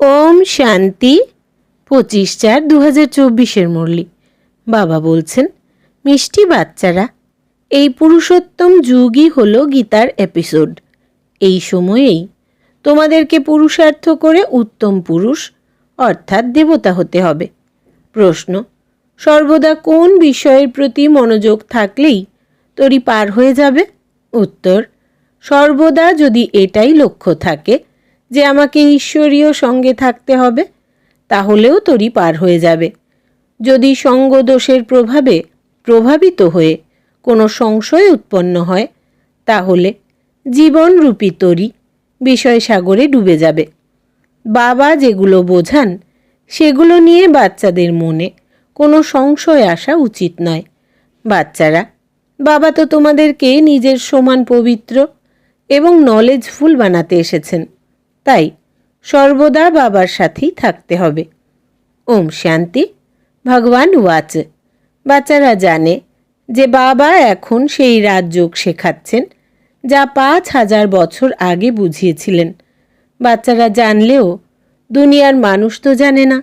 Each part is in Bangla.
ওম শান্তি, পঁচিশ চার দু হাজার চব্বিশের মুরলি। বাবা বলছেন, মিষ্টি বাচ্চারা, এই পুরুষোত্তম যুগই হল গীতার এপিসোড এই সময়েই তোমাদেরকে পুরুষার্থ করে উত্তম পুরুষ, অর্থাৎ দেবতা হতে হবে। প্রশ্ন, সর্বদা কোন বিষয়ের প্রতি মনোযোগ থাকলেই তরি পার হয়ে যাবে? উত্তর, সর্বদা যদি এটাই লক্ষ্য থাকে যে আমাকে ঈশ্বরীয় সঙ্গে থাকতে হবে, তাহলেও তরি পার হয়ে যাবে। যদি সঙ্গদোষের প্রভাবে প্রভাবিত হয়ে কোনো সংশয় উৎপন্ন হয়, তাহলে জীবনরূপী তরি বিষয় সাগরে ডুবে যাবে। বাবা যেগুলো বোঝান, সেগুলো নিয়ে বাচ্চাদের মনে কোনো সংশয় আসা উচিত নয়। বাচ্চারা, বাবা তো তোমাদেরকে নিজের সমান পবিত্র এবং নলেজফুল বানাতে এসেছেন। তাই সর্বদা বাবার সাথেই থাকতে হবে। ওম শান্তি, ভগবান ওয়াচ। বাচ্চারা জানে যে বাবা এখন সেই রাজযোগ শেখাচ্ছেন, যা পাঁচ হাজার বছর আগে বুঝিয়েছিলেন। বাচ্চারা জানলেও দুনিয়ার মানুষ তো জানে না।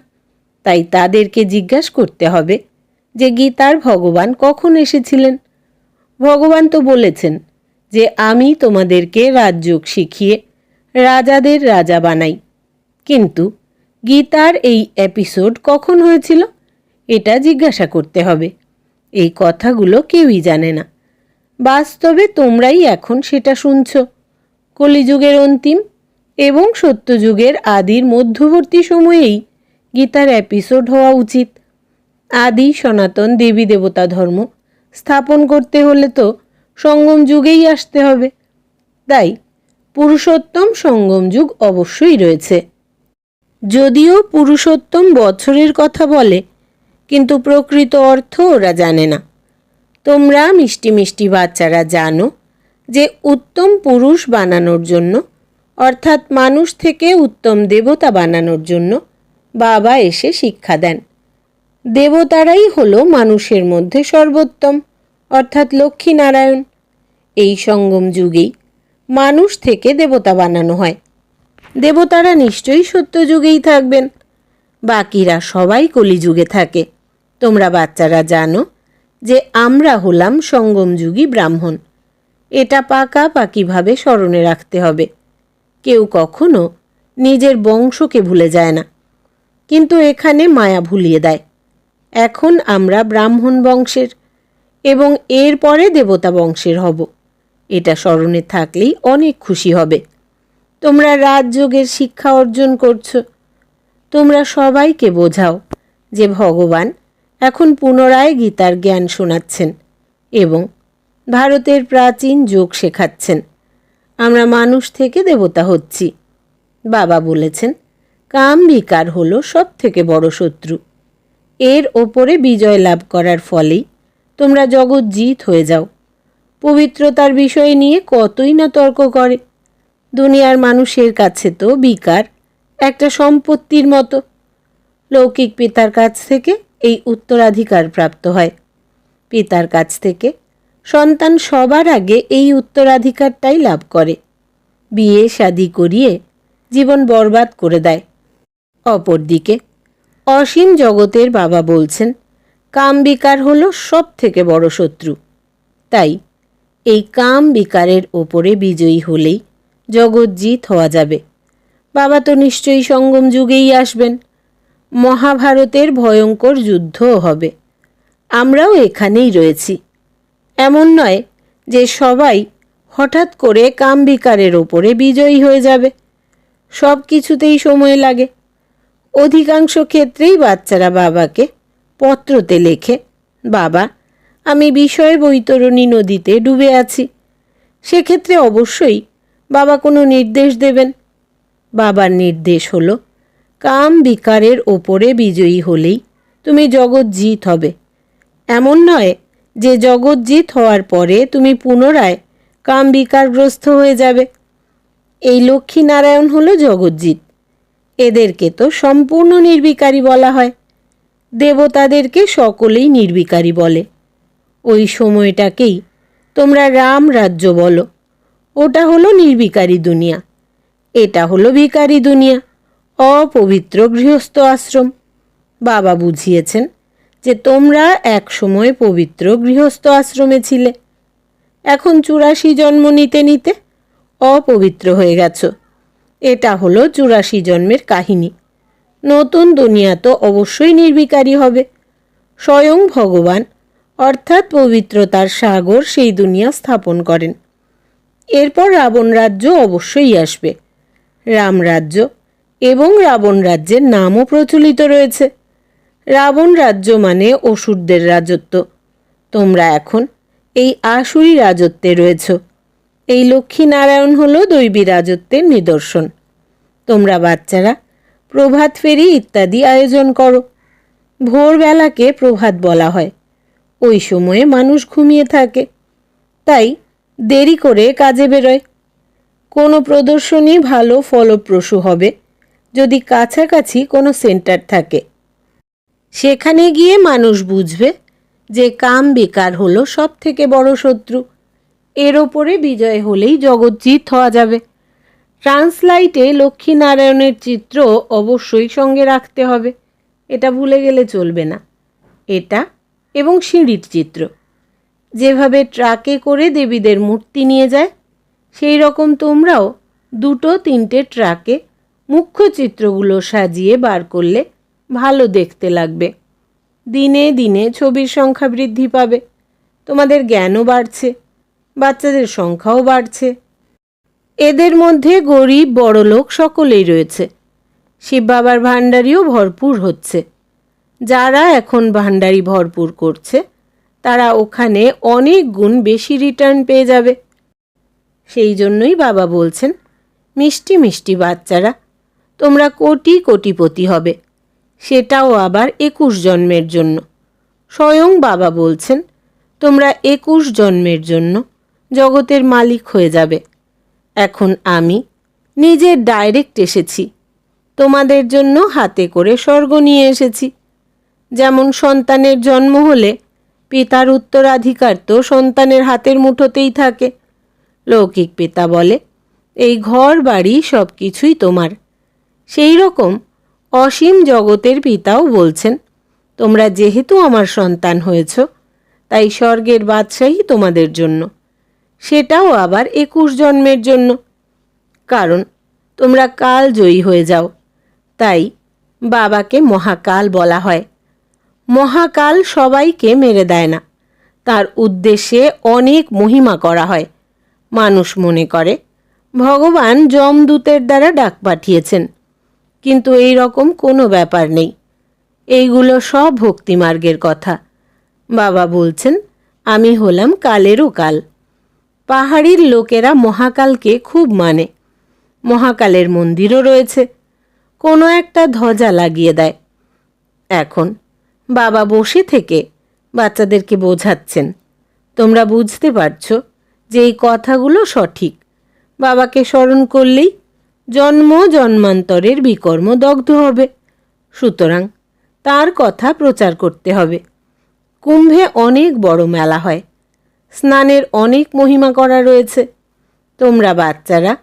তাই তাদেরকে জিজ্ঞাসা করতে হবে যে গীতার ভগবান কখন এসেছিলেন? ভগবান তো বলেছেন যে আমি তোমাদেরকে রাজযোগ শিখিয়ে রাজাদের রাজা বানাই। কিন্তু গীতার এই এপিসোড কখন হয়েছিল? এটা জিজ্ঞাসা করতে হবে। এই কথাগুলো কেউই জানে না। বাস্তবে তোমরাই এখন সেটা শুনছ। কলিযুগের অন্তিম এবং সত্যযুগের আদির মধ্যবর্তী সময়েই গীতার এপিসোড হওয়া উচিত। আদি সনাতন দেবী দেবতা ধর্ম স্থাপন করতে হলে তো সঙ্গম যুগেই আসতে হবে। তাই পুরুষোত্তম সঙ্গম যুগ অবশ্যই রয়েছে। যদিও পুরুষোত্তম বছরের কথা বলে, কিন্তু প্রকৃত অর্থ ওরা জানে না। তোমরা মিষ্টি মিষ্টি বাচ্চারা জানো যে উত্তম পুরুষ বানানোর জন্য, অর্থাৎ মানুষ থেকে উত্তম দেবতা বানানোর জন্য, বাবা এসে শিক্ষা দেন। দেবতারাই হলো মানুষের মধ্যে সর্বোত্তম, অর্থাৎ লক্ষ্মীনারায়ণ। এই সঙ্গম যুগেই মানুষ থেকে দেবতা বানানো হয়। দেবতারা নিশ্চয়ই সত্যযুগেই থাকবেন। বাকিরা সবাই কলিযুগে থাকে। তোমরা বাচ্চারা জানো যে আমরা হলাম সঙ্গমযুগী ব্রাহ্মণ। এটা পাকা পাকিভাবে স্মরণে রাখতে হবে। কেউ কখনো নিজের বংশকে ভুলে যায় না। কিন্তু এখানে মায়া ভুলিয়ে দেয়। এখন আমরা ব্রাহ্মণ বংশের এবং এরপরে দেবতা বংশের হব। এটা স্মরণে থাকলেই অনেক খুশি হবে। তোমরা রাজযোগের শিক্ষা অর্জন করছ। তোমরা সবাইকে বোঝাও যে ভগবান এখন পুনরায় গীতার জ্ঞান শোনাচ্ছেন এবং ভারতের প্রাচীন যোগ শেখাচ্ছেন। আমরা মানুষ থেকে দেবতা হচ্ছি। বাবা বলেছেন কাম বিকার হলো সব থেকে বড় শত্রু। এর ওপরে বিজয় লাভ করার ফলেই তোমরা জগৎ জিত হয়ে যাও। পবিত্রতার বিষয় নিয়ে কতই না তর্ক করে। দুনিয়ার মানুষের কাছে তো বিকার, একটা সম্পত্তির মতো। লৌকিক পিতার কাছ থেকে এই উত্তরাধিকার প্রাপ্ত হয়। পিতার কাছ থেকে সন্তান সবার আগে এই উত্তরাধিকারটাই লাভ করে। বিয়ে শাদি করিয়ে জীবন বরবাদ করে দেয়। অপরদিকে অসীম জগতের বাবা বলছেন, কাম বিকার হলো সব থেকে বড় শত্রু। তাই এই কাম বিকারের ওপরে বিজয়ী হলেই জগৎজিৎ হওয়া যাবে। বাবা তো নিশ্চয়ই সঙ্গম যুগেই আসবেন। মহাভারতের ভয়ঙ্কর যুদ্ধও হবে। আমরাও এখানেই রয়েছি। এমন নয় যে সবাই হঠাৎ করে কাম বিকারের ওপরে বিজয়ী হয়ে যাবে। সব কিছুতেই সময় লাগে। অধিকাংশ ক্ষেত্রেই বাচ্চারা বাবাকে পত্রতে লেখে, বাবা আমি বিষয় বৈতরণী নদীতে ডুবে আছি। সেক্ষেত্রে অবশ্যই বাবা কোনো নির্দেশ দেবেন। বাবার নির্দেশ হলো, কাম বিকারের ওপরে বিজয়ী হলেই তুমি জগৎজিৎ হবে। এমন নয় যে জগৎজিৎ হওয়ার পরে তুমি পুনরায় কাম বিকারগ্রস্ত হয়ে যাবে। এই লক্ষ্মীনারায়ণ হলো জগৎজিৎ। এদেরকে তো সম্পূর্ণ নির্বিকারী বলা হয়। দেবতাদেরকে সকলেই নির্বিকারী বলে। ওই সময়টাকেই। তোমরা রাম রাজ্য বলো। ওটা হলো নির্বিকারী দুনিয়া। এটা হলো ভিকারি দুনিয়া। অপবিত্র গৃহস্থ আশ্রম। বাবা বুঝিয়েছেন যে তোমরা এক সময় পবিত্র গৃহস্থ আশ্রমে ছিলে। এখন চুরাশি জন্ম নিতে নিতে অপবিত্র হয়ে গেছ। এটা হলো চুরাশি জন্মের কাহিনী। নতুন দুনিয়া তো অবশ্যই নির্বিকারী হবে। স্বয়ং ভগবান অর্থাৎ পবিত্রতার সাগর সেই দুনিয়া স্থাপন করেন। এরপর রাবণ রাজ্য অবশ্যই আসবে। রামরাজ্য এবং রাবণ রাজ্যের নামও প্রচলিত রয়েছে। রাবণ রাজ্য মানে অসুরদের রাজত্ব। তোমরা এখন এই আসুরি রাজত্বে রয়েছ। এই লক্ষ্মী নারায়ণ হলো দৈবী রাজত্বের নিদর্শন। তোমরা বাচ্চারা, প্রভাত ফেরি ইত্যাদি আয়োজন করো। ভোরবেলাকে প্রভাত বলা হয়। ওই সময়ে মানুষ ঘুমিয়ে থাকে। তাই দেরি করে কাজে বেরোয়। কোনো প্রদর্শনী ভালো ফলপ্রসূ হবে যদি কাছাকাছি কোনো সেন্টার থাকে। সেখানে গিয়ে মানুষ বুঝবে যে কাম বেকার হলো সব থেকে বড় শত্রু। এর ওপরে বিজয় হলেই জগজ্জিৎ হওয়া যাবে। ট্রান্সলাইটে লক্ষ্মীনারায়ণের চিত্র অবশ্যই সঙ্গে রাখতে হবে। এটা ভুলে গেলে চলবে না। এটা এবং সিঁড়ির চিত্র যেভাবে ট্রাকে করে দেবীদের মূর্তি নিয়ে যায় সেই রকম তোমরাও দুটো তিনটে ট্রাকে মুখ্য চিত্রগুলো সাজিয়ে বার করলে ভালো দেখতে লাগবে। দিনে দিনে ছবির সংখ্যা বৃদ্ধি পাবে, তোমাদের জ্ঞানও বাড়ছে, বাচ্চাদের সংখ্যাও বাড়ছে। এদের মধ্যে গরিব, বড়লোক সকলেই রয়েছে। শিব বাবার ভাণ্ডারিও ভরপুর হচ্ছে। যারা এখন ভাণ্ডারি ভরপুর করছে, তারা ওখানে অনেক গুণ বেশি রিটার্ন পেয়ে যাবে। সেই জন্যই বাবা বলছেন, মিষ্টি মিষ্টি বাচ্চারা, তোমরা কোটি কোটিপতি হবে। সেটাও আবার একুশ জন্মের জন্য। স্বয়ং বাবা বলছেন, তোমরা একুশ জন্মের জন্য জগতের মালিক হয়ে যাবে। এখন আমি নিজে ডাইরেক্ট এসেছি। তোমাদের জন্য হাতে করে স্বর্গ নিয়ে এসেছি। যেমন সন্তানের জন্ম হলে পিতার উত্তরাধিকার তো সন্তানের হাতের মুঠোতেই থাকে। লৌকিক পিতা বলে, এই ঘর, বাড়ি সব কিছুই তোমার। সেই রকম অসীম জগতের পিতাও বলছেন, তোমরা যেহেতু আমার সন্তান হয়েছ, তাই স্বর্গের বাদশাহী তোমাদের জন্য। সেটাও আবার একুশ জন্মের জন্য। কারণ তোমরা কাল জয়ী হয়ে যাও, তাই বাবাকে মহাকাল বলা হয়। মহাকাল সবাইকে মেরে দেয় না। তার উদ্দেশ্যে অনেক মহিমা করা হয়। মানুষ মনে করে, ভগবান যমদূতের দ্বারা ডাক পাঠিয়েছেন। কিন্তু এই রকম কোনো ব্যাপার নেই। এইগুলো সব ভক্তিমার্গের কথা। বাবা বলছেন, আমি হলাম কালেরও কাল। পাহাড়ির লোকেরা মহাকালকে খুব মানে। মহাকালের মন্দিরও রয়েছে। কোনো একটা ধ্বজা লাগিয়ে দেয়। এখন বাবা বসে থেকে বাচ্চাদেরকে বোঝাচ্ছেন। তোমরা বুঝতে পারছ যে এই কথাগুলো সঠিক। বাবাকে স্মরণ করলেই জন্ম জন্মান্তরের বিকর্ম দগ্ধ হবে। সুতরাং তার কথা প্রচার করতে হবে। কুম্ভে অনেক বড় মেলা হয়। স্নানের অনেক মহিমা করা রয়েছে। তোমরা বাচ্চারা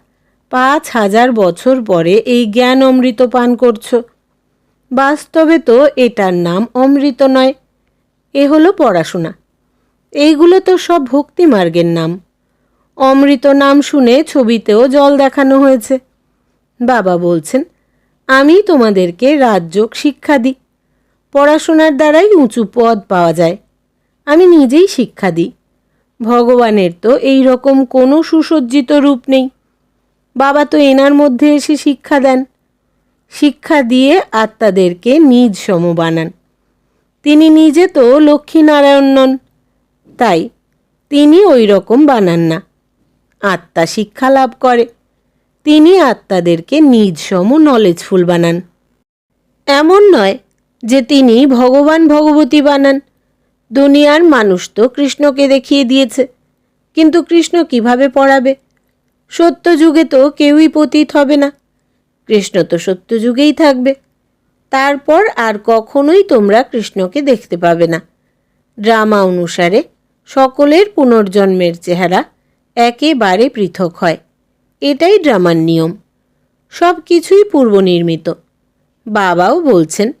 পাঁচ হাজার বছর পরে এই জ্ঞান অমৃত পান করছ। বাস্তবে তো এটার নাম অমৃত নয়। এ হলো পড়াশোনা। এইগুলো তো সব ভক্তি মার্গের নাম। অমৃত নাম শুনে ছবিতেও জল দেখানো হয়েছে। বাবা বলছেন, আমি তোমাদেরকে রাজযোগ শিক্ষা দিই। পড়াশোনার দ্বারাই উঁচু পদ পাওয়া যায়। আমি নিজেই শিক্ষা দিই। ভগবানের তো এই রকম কোনো সুসজ্জিত রূপ নেই। বাবা তো এনার মধ্যে এসে শিক্ষা দেন। শিক্ষা দিয়ে আত্মাদেরকে নিজ সম বানান। তিনি নিজে তো লক্ষ্মীনারায়ণ নন, তাই তিনি ওই রকম বানান না। আত্মা শিক্ষা লাভ করে, তিনি আত্মাদেরকে নিজ সম নলেজফুল বানান। এমন নয় যে তিনি ভগবান ভগবতী বানান। দুনিয়ার মানুষ তো কৃষ্ণকে দেখিয়ে দিয়েছে, কিন্তু কৃষ্ণ কীভাবে পড়াবে? সত্য যুগে তো কেউই পতীত হবে না। কৃষ্ণ তো সত্য যুগেই থাকবে। তারপর আর কখনোই তোমরা কৃষ্ণকে দেখতে পাবে না। ড্রামা অনুসারে সকলের পুনর্জন্মের চেহারা একেবারে পৃথক হয়। এটাই ড্রামার নিয়ম। সব কিছুই পূর্বনির্মিত। বাবাও বলছেন,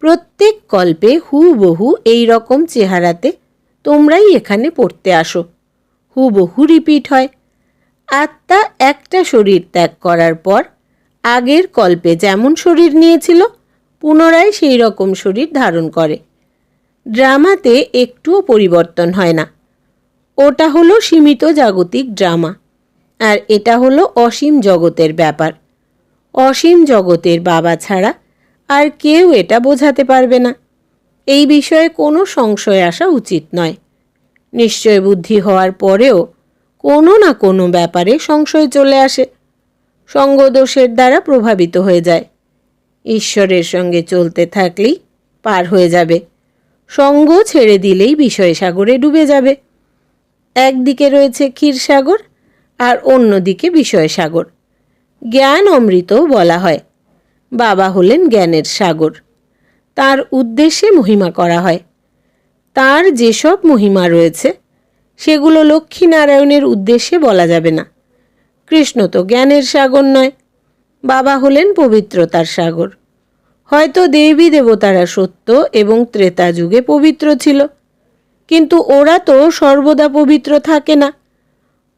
প্রত্যেক কল্পে হুবহু এই রকম চেহারাতে তোমরাই এখানে পড়তে আসো। হুবহু রিপিট হয়। আত্মা একটা শরীর ত্যাগ করার পর আগের কল্পে যেমন শরীর নিয়েছিল, পুনরায় সেই রকম শরীর ধারণ করে। ড্রামাতে একটুও পরিবর্তন হয় না। ওটা হলো সীমিত জাগতিক ড্রামা, আর এটা হলো অসীম জগতের ব্যাপার। অসীম জগতের বাবা ছাড়া আর কেউ এটা বোঝাতে পারবে না। এই বিষয়ে কোনো সংশয় আসা উচিত নয়। নিশ্চয় বুদ্ধি হওয়ার পরেও কোনো না কোনো ব্যাপারে সংশয় চলে আসে। সঙ্গদোষের দ্বারা প্রভাবিত হয়ে যায়। ঈশ্বরের সঙ্গে চলতে থাকলেই পার হয়ে যাবে। সঙ্গ ছেড়ে দিলেই বিষয় সাগরে ডুবে যাবে। একদিকে রয়েছে ক্ষীরসাগর আর অন্যদিকে বিষয় সাগর জ্ঞান অমৃতও বলা হয়। বাবা হলেন জ্ঞানের সাগর। তার উদ্দেশ্যে মহিমা করা হয়। তার যেসব মহিমা রয়েছে, সেগুলো লক্ষ্মীনারায়ণের উদ্দেশ্যে বলা যাবে না। কৃষ্ণ তো জ্ঞানের সাগর নয়, বাবা হলেন পবিত্রতার সাগর। হয়তো দেবী দেবতারা সত্য এবং ত্রেতা যুগে পবিত্র ছিল, কিন্তু ওরা তো সর্বদা পবিত্র থাকে না।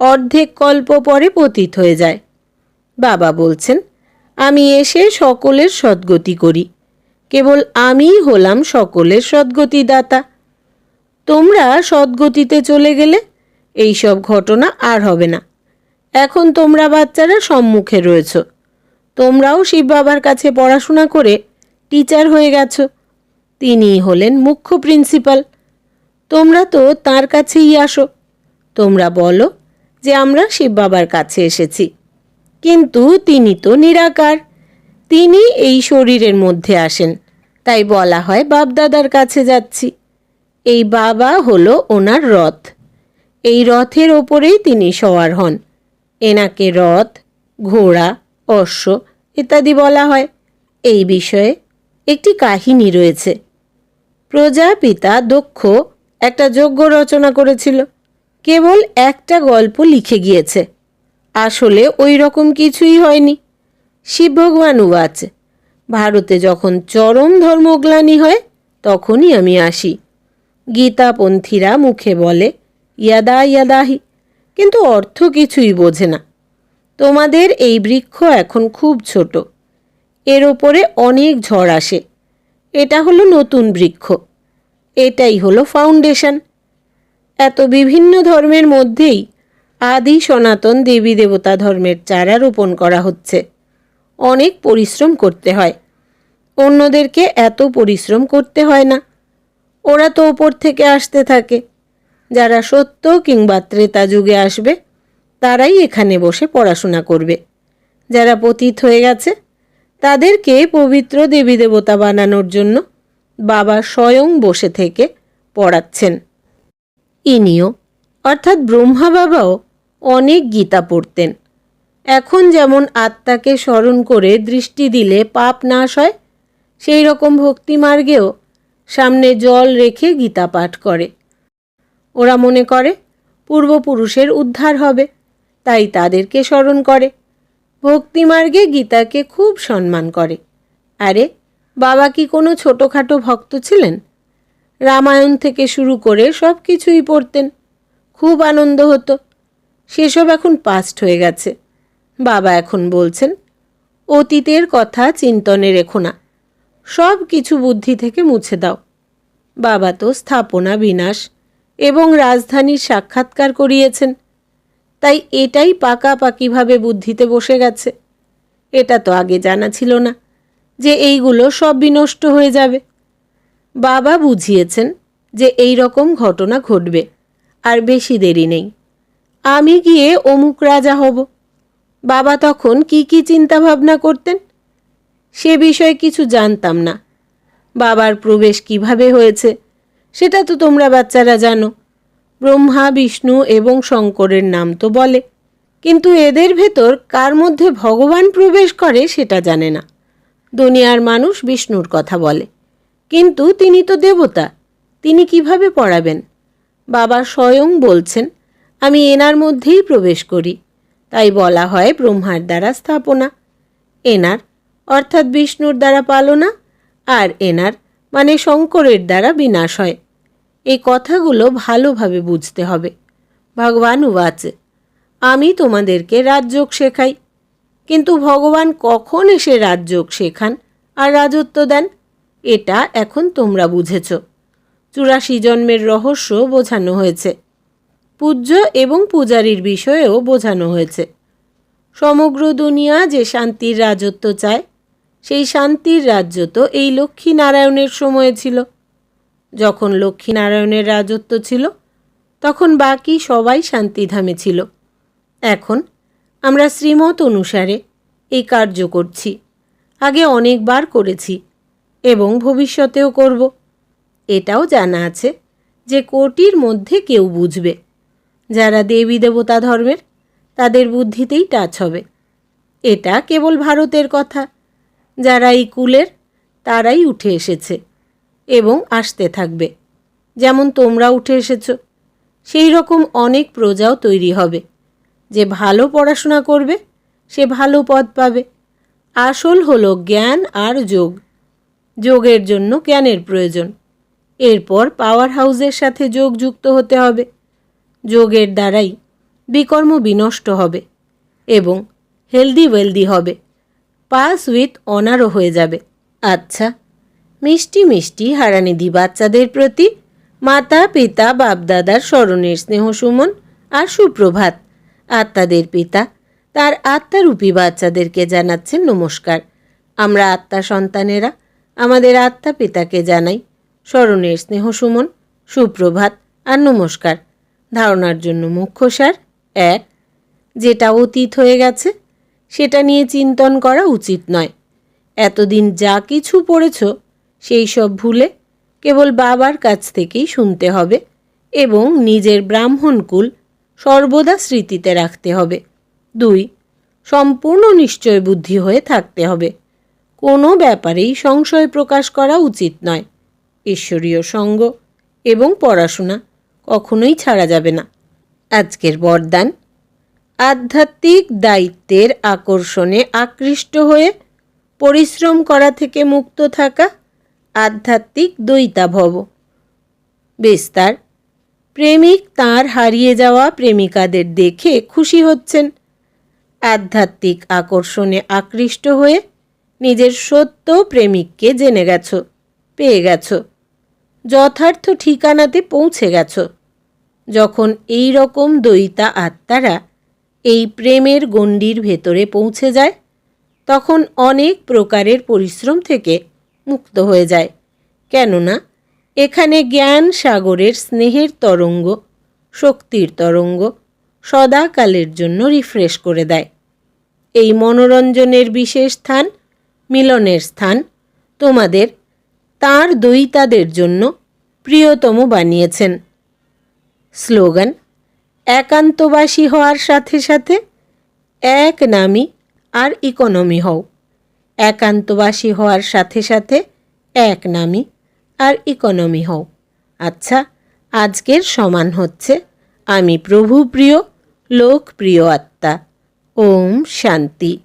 অর্ধেক কল্প পরে পতিত হয়ে যায়। বাবা বলছেন, আমি এসে সকলের সদ্গতি করি। কেবল আমিই হলাম সকলের সদ্গতিদাতা। তোমরা সদ্গতিতে চলে গেলে এইসব ঘটনা আর হবে না। এখন তোমরা বাচ্চারা সম্মুখে রয়েছ। তোমরাও শিব বাবার কাছে পড়াশোনা করে টিচার হয়ে গেছো। তিনিই হলেন মুখ্য প্রিন্সিপাল তোমরা তো তার কাছেই আসো। তোমরা বলো যে আমরা শিব বাবার কাছে এসেছি। কিন্তু তিনি তো নিরাকার। তিনি এই শরীরের মধ্যে আসেন। তাই বলা হয় বাপদাদার কাছে যাচ্ছি। এই বাবা হলো ওনার রথ। এই রথের ওপরেই তিনি সওয়ার হন। এনাকে রথ, ঘোড়া, অশ্ব ইত্যাদি বলা হয়। এই বিষয়ে একটি কাহিনী রয়েছে। প্রজাপিতা দক্ষ একটা যজ্ঞ রচনা করেছিল। কেবল একটা গল্প লিখে গিয়েছে। আসলে ওই রকম কিছুই হয়নি। শিব ভগবান উবাচ ভারতে যখন চরম ধর্মগ্লানি হয়, তখনই আমি আসি। গীতাপন্থীরা মুখে বলে, ইয়াদা, ইয়াদাহি। কিন্তু অর্থ কিছুই বোঝে না। তোমাদের এই বৃক্ষ এখন খুব ছোট। এর ওপরে অনেক ঝড় আসে। এটা হলো নতুন বৃক্ষ। এটাই হলো ফাউন্ডেশন। এত বিভিন্ন ধর্মের মধ্যেই আদি সনাতন দেবী দেবতা ধর্মের চারা রোপণ করা হচ্ছে। অনেক পরিশ্রম করতে হয়। অন্যদেরকে এত পরিশ্রম করতে হয় না। ওরা তো ওপর থেকে আসতে থাকে। যারা সত্য কিংবা ত্রেতা যুগে আসবে, তারাই এখানে বসে পড়াশোনা করবে। যারা পতিত হয়ে গেছে, তাদেরকে পবিত্র দেবী দেবতা বানানোর জন্য বাবা স্বয়ং বসে থেকে পড়াচ্ছেন। ইনিও, অর্থাৎ ব্রহ্মা বাবাও, অনেক গীতা পড়তেন। এখন যেমন আত্মাকে স্মরণ করে দৃষ্টি দিলে পাপ নাশ হয়, সেই রকম ভক্তিমার্গেও সামনে জল রেখে গীতা পাঠ করে। ওরা মনে করে, পূর্বপুরুষের উদ্ধার হবে, তাই তাদেরকে স্মরণ করে। ভক্তিমার্গে গীতাকে খুব সম্মান করে। আরে, বাবা কি কোনো ছোটোখাটো ভক্ত ছিলেন? রামায়ণ থেকে শুরু করে সব কিছুই পড়তেন। খুব আনন্দ হতো। সেসব এখন পাস্ট হয়ে গেছে। বাবা এখন বলছেন, অতীতের কথা চিন্তনে রেখো না। সব কিছু বুদ্ধি থেকে মুছে দাও। বাবা তো স্থাপনা বিনাশ। এবং রাজধানীর সাক্ষাৎকার করিয়েছেন। তাই এটাই পাকাপাকিভাবে বুদ্ধিতে বসে গেছে। এটা তো আগে জানা ছিল না যে এইগুলো সব বিনষ্ট হয়ে যাবে। বাবা বুঝিয়েছেন যে এই রকম ঘটনা ঘটবে, আর বেশি দেরি নেই। আমি গিয়ে অমুক রাজা হব। বাবা তখন কি কি চিন্তা ভাবনা করতেন? সে বিষয়ে কিছু জানতাম না। বাবার প্রবেশ কীভাবে হয়েছে? সেটা তো তোমরা বাচ্চারা জানো। ব্রহ্মা, বিষ্ণু এবং শঙ্করের নাম তো বলে। কিন্তু এদের ভেতর কার মধ্যে ভগবান প্রবেশ করে সেটা জানে না। দুনিয়ার মানুষ বিষ্ণুর কথা বলে। কিন্তু তিনি তো দেবতা, তিনি কীভাবে পড়াবেন? বাবা স্বয়ং বলছেন, আমি এনার মধ্যেই প্রবেশ করি। তাই বলা হয় ব্রহ্মার দ্বারা স্থাপনা। এনার অর্থাৎ বিষ্ণুর দ্বারা পালনা, আর এনার মানে শঙ্করের দ্বারা বিনাশ হয়। এই কথাগুলো ভালোভাবে বুঝতে হবে। ভগবান উবাচ, আমি তোমাদেরকে রাজযোগ শেখাই। কিন্তু ভগবান কখন এসে রাজযোগ শেখান আর রাজত্ব দেন, এটা এখন তোমরা বুঝেছ। চুরাশি জন্মের রহস্য বোঝানো হয়েছে। পূজ্য এবং পূজারীর বিষয়েও বোঝানো হয়েছে। সমগ্র দুনিয়া যে শান্তির রাজত্ব চায় সেই শান্তির রাজ্য তো এই লক্ষ্মীনারায়ণের সময়ে ছিল। যখন লক্ষ্মীনারায়ণের রাজত্ব ছিল, তখন বাকি সবাই শান্তিধামে ছিল। এখন আমরা শ্রীমত অনুসারে এই কার্য করছি। আগে অনেকবার করেছি এবং ভবিষ্যতেও করব। এটাও জানা আছে যে কোটির মধ্যে কেউ বুঝবে। যারা দেবী দেবতা ধর্মের, তাদের বুদ্ধিতেই টাচ হবে। এটা কেবল ভারতের কথা। যারা এই কুলের, তারাই উঠে এসেছে এবং আসতে থাকবে। যেমন তোমরা উঠে এসেছ, সেই রকম অনেক প্রজাও তৈরি হবে। যে ভালো পড়াশোনা করবে, সে ভালো পদ পাবে। আসল হলো জ্ঞান আর যোগ। যোগের জন্য জ্ঞানের প্রয়োজন। এরপর পাওয়ার হাউসের সাথে যোগ যুক্ত হতে হবে। যোগের দ্বারাই বিকর্ম বিনষ্ট হবে এবং হেলদি ওয়েলদি হবে। পাস উইথ অনারও হয়ে যাবে। আচ্ছা মিষ্টি মিষ্টি হারানিধি বাচ্চাদের প্রতি মাতা, পিতা, বাপদাদার স্মরণের স্নেহ সুমন আর সুপ্রভাত। আত্মাদের পিতা, তার আত্মারূপী বাচ্চাদেরকে জানাচ্ছেন নমস্কার। আমরা আত্মা সন্তানেরা, আমাদের আত্মা পিতাকে জানাই। স্মরণের স্নেহ সুমন, সুপ্রভাত আর নমস্কার। ধারণার জন্য মুখ্য সার, এক, যেটা অতীত হয়ে গেছে সেটা নিয়ে চিন্তন করা উচিত নয়। এতদিন যা কিছু পড়েছ, সেই সব ভুলে কেবল বাবার কাছ থেকেই শুনতে হবে এবং নিজের ব্রাহ্মণকুল সর্বদা স্মৃতিতে রাখতে হবে। দুই, সম্পূর্ণ নিশ্চয় বুদ্ধি হয়ে থাকতে হবে। কোনো ব্যাপারেই সংশয় প্রকাশ করা উচিত নয়। ঈশ্বরীয় সঙ্গ এবং পড়াশোনা কখনোই ছাড়া যাবে না। আজকের বরদান আধ্যাত্মিক দায়িত্বের আকর্ষণে আকৃষ্ট হয়ে পরিশ্রম করা থেকে মুক্ত থাকা আধ্যাত্মিক দ্বৈতাভব। বিস্তার, প্রেমিক তার হারিয়ে যাওয়া প্রেমিকাদের দেখে খুশি হচ্ছেন। আধ্যাত্মিক আকর্ষণে আকৃষ্ট হয়ে নিজের সত্য প্রেমিককে জেনে গেছ, পেয়ে গেছো, যথার্থ ঠিকানাতে পৌঁছে গেছ। যখন এই রকম দৈতা আত্মারা এই প্রেমের গণ্ডির ভেতরে পৌঁছে যায়, তখন অনেক প্রকারের পরিশ্রম থেকে মুক্ত হয়ে যায়। কেননা, এখানে জ্ঞান সাগরের স্নেহের তরঙ্গ, শক্তির তরঙ্গ সদাকালের জন্য রিফ্রেশ করে দেয়। এই মনোরঞ্জনের বিশেষ স্থান, মিলনের স্থান তোমাদের, তার দৈতাদের জন্য প্রিয়তম বানিয়েছেন। স্লোগান একান্তবাসী হওয়ার সাথে সাথে এক নামি আর ইকোনমি হও। একান্তবাসী হওয়ার সাথে সাথে এক নামি আর ইকোনমি হও। আচ্ছা আজকের সমান হচ্ছে আমি প্রভুপ্রিয়, লোকপ্রিয় আত্মা। ওম শান্তি।